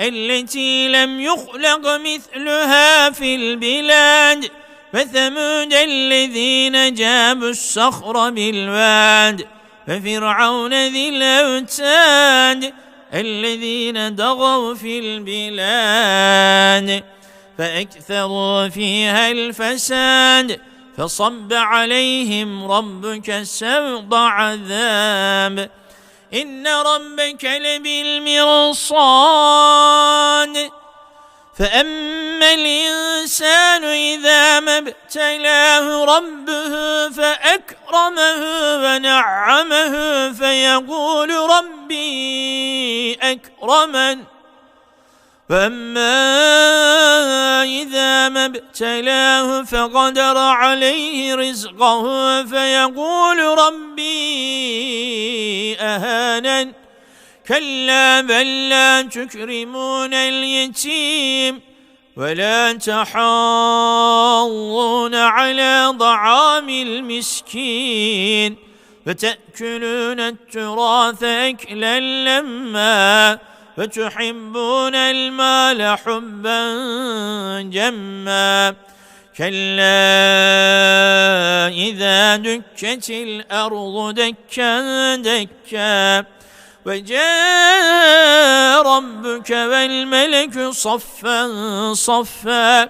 التي لم يخلق مثلها في البلاد فثمود الذين جابوا الصخر بالواد ففرعون ذي الأوتاد الذين ضغوا في البلاد فأكثروا فيها الفساد فصب عليهم ربك سوط عذاب. إن ربك لبالمرصاد فأما الإنسان إذا ما ابتلاه ربه فأكرمه ونعمه فيقول ربي أكرمن فأما إذا ما ابتلاه فقدر عليه رزقه فيقول ربي أهانن. كلا بل لا تكرمون اليتيم ولا تحاضون على طعام المسكين. فتأكلون التراث أكلا لما فتحبون المال حبا جما كلا إذا دكت الأرض دكا دكا وجاء ربك والملك صفا صفا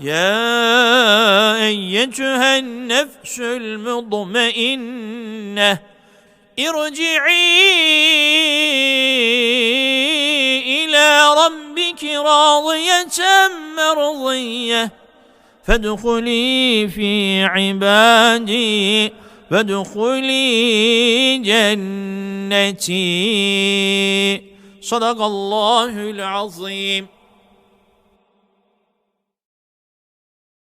يا أيتها النفس المطمئنة ارجعي إلى ربك راضية مرضية فادخلي في عبادي فادخلي جنتي. صدق الله العظيم.